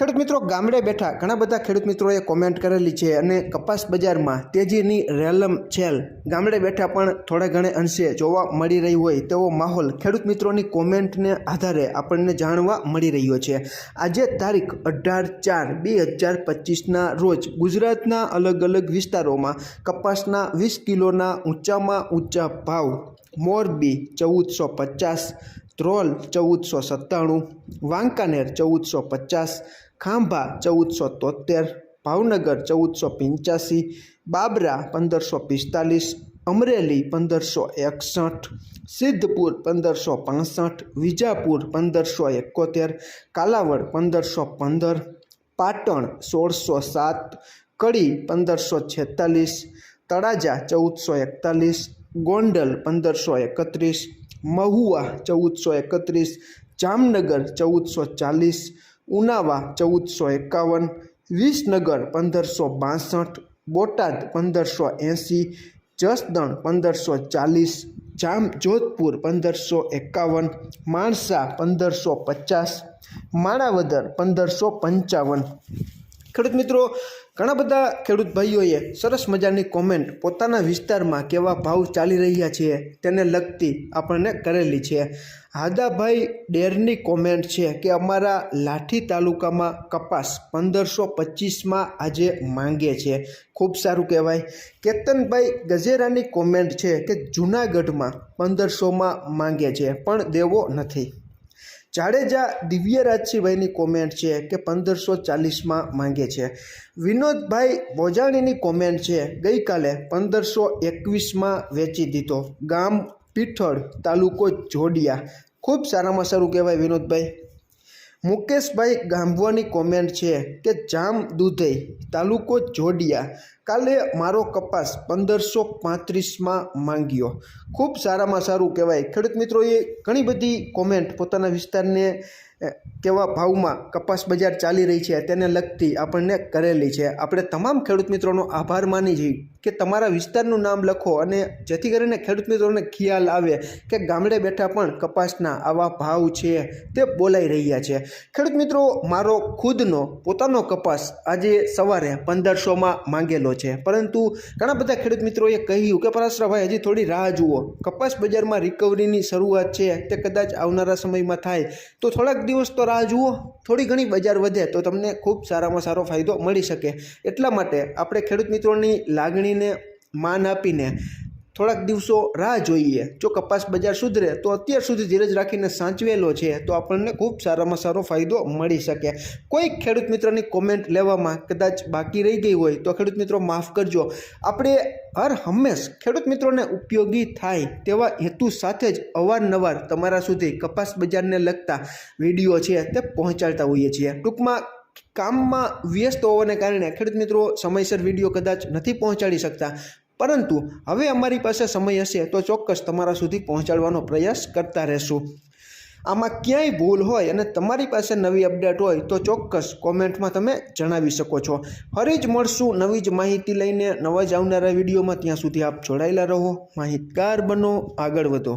ખેડૂત મિત્રો, ગામડે બેઠા ઘણા બધા ખેડૂત મિત્રોએ કોમેન્ટ કરેલી છે અને કપાસ બજારમાં તેજીની રેલમ છેલ. ગામડે બેઠા પણ થોડા ઘણે અંશે જોવા મળી રહી હોય તેવો માહોલ ખેડૂત મિત્રોની કોમેન્ટને આધારે આપણને જાણવા મળી રહ્યો છે. આજે તારીખ અઢાર ચાર બે હજાર પચીસના રોજ ગુજરાતના અલગ અલગ વિસ્તારોમાં કપાસના વીસ કિલોના ઊંચામાં ઊંચા ભાવ, મોરબી ચૌદસો પચાસ, ધ્રોલ ચૌદસો સત્તાણું, વાંકાનેર ચૌદસો પચાસ ખાંભા ચૌદસો તોતેર ભાવનગર ચૌદસો પંચ્યાસી, બાબરા પંદરસો પિસ્તાલીસ, અમરેલી પંદરસો એકસઠ, સિદ્ધપુર પંદરસો પાસઠ, વિજાપુર પંદરસો એકોતેર, કાલાવડ પંદરસો પંદર, પાટણ સોળસો સાત, કડી પંદરસો છેતાલીસ, તળાજા ચૌદસો એકતાલીસ, ગોંડલ પંદરસો એકત્રીસ, મહુવા ચૌદસો એકત્રીસ, જામનગર ચૌદસો ચાલીસ ઉનાવા ચૌદસો એકાવન, વિસનગર પંદરસો બાસઠ, બોટાદ પંદરસો એંસી જસદણ પંદરસો ચાલીસ, જામ જોધપુર પંદરસો એકાવન, માણસા પંદરસો પચાસ, માણાવદર પંદરસો પંચાવન. ખેડૂત મિત્રો, ઘણા બધા ખેડૂત ભાઈઓએ સરસ મજાની કોમેન્ટ પોતાના વિસ્તારમાં કેવા ભાવ ચાલી રહ્યા છે તેને લગતી આપણને કરેલી છે. હાદાભાઈ ડેરની કોમેન્ટ છે કે અમારા લાઠી તાલુકામાં કપાસ પંદરસો પચીસમાં આજે માંગે છે. ખૂબ સારું કહેવાય. કેતનભાઈ ગજેરાની કોમેન્ટ છે કે જૂનાગઢમાં પંદરસોમાં માંગે છે, પણ દેવો નથી. જાડેજા દિવ્યરાજસિંહભાઈની કોમેન્ટ છે કે પંદરસો ચાલીસમાં માંગે છે. વિનોદભાઈ બોજાણીની કોમેન્ટ છે, ગઈકાલે પંદરસો એકવીસમાં વેચી દીધો. ગામ પીઠળ, તાલુકો જોડિયા. ખૂબ સારામાં સારું કહેવાય વિનોદભાઈ. મુકેશભાઈ ગાંભવાની કોમેન્ટ છે કે જામ દુધઈ તાલુકો જોડિયા. કાલે મારો કપાસ પંદરસો પાંત્રીસમાં માંગ્યો. ખૂબ સારામાં સારું કહેવાય. ખેડૂત મિત્રોએ ઘણી બધી કોમેન્ટ પોતાના વિસ્તારને કેવા ભાવમાં કપાસ બજાર ચાલી રહી છે તેને લગતી આપણને કરેલી છે. આપણે તમામ ખેડૂત મિત્રોનો આભાર માની છીએ કે તમારા વિસ્તારનું નામ લખો અને જેથી કરીને ખેડૂત મિત્રોને ખ્યાલ આવે કે ગામડે બેઠા પણ કપાસના આવા ભાવ છે તે બોલાઈ રહ્યા છે. ખેડૂત મિત્રો, મારો ખુદનો, પોતાનો કપાસ આજે સવારે પંદરસોમાં માંગેલો છે. પરંતુ ઘણા બધા ખેડૂત મિત્રોએ કહ્યું કે પરાશરાભાઈ, હજી થોડી રાહ જુઓ. કપાસ બજારમાં રિકવરીની શરૂઆત છે. તે કદાચ આવનારા સમયમાં થાય. તો થોડાક દિવસ તો રાહ જુઓ. થોડી ઘણી બજાર વધે તો તમને ખૂબ સારામાં સારો ફાયદો મળી શકે. એટલા માટે આપણે ખેડૂત મિત્રોની લાગણીને માન આપીને થોડાક દિવસો રાહ જોઈએ. જો કપાસ બજાર સુધરે, તો અત્યાર સુધી ધીરજ રાખીને સાચવેલો છે, તો આપણને ખૂબ સારામાં સારો ફાયદો મળી શકે. કોઈ ખેડૂત મિત્રની કોમેન્ટ લેવામાં કદાચ બાકી રહી ગઈ હોય, તો ખેડૂત મિત્રો માફ કરજો. આપણે હર હંમેશ ખેડૂત મિત્રોને ઉપયોગી થાય તેવા હેતુ સાથે જ અવારનવાર તમારા સુધી કપાસ બજારને લગતા વીડિયો છે તે પહોંચાડતા હોઈએ છીએ. ટૂંકમાં, કામમાં વ્યસ્ત હોવાને કારણે ખેડૂત મિત્રો સમયસર વીડિયો કદાચ નથી પહોંચાડી શકતા. પરંતુ હવે અમારી પાસે સમય હશે તો ચોક્કસ તમારા સુધી પહોંચાડવાનો પ્રયાસ કરતા રહેશું. આમાં ક્યાંય ભૂલ હોય અને તમારી પાસે નવી અપડેટ હોય તો ચોક્કસ કોમેન્ટમાં તમે જણાવી શકો છો. ફરી જ મળશું નવી જ માહિતી લઈને નવા જ આવનારા વિડીયોમાં. ત્યાં સુધી આપ જોડાયેલા રહો. માહિતગાર બનો, આગળ વધો.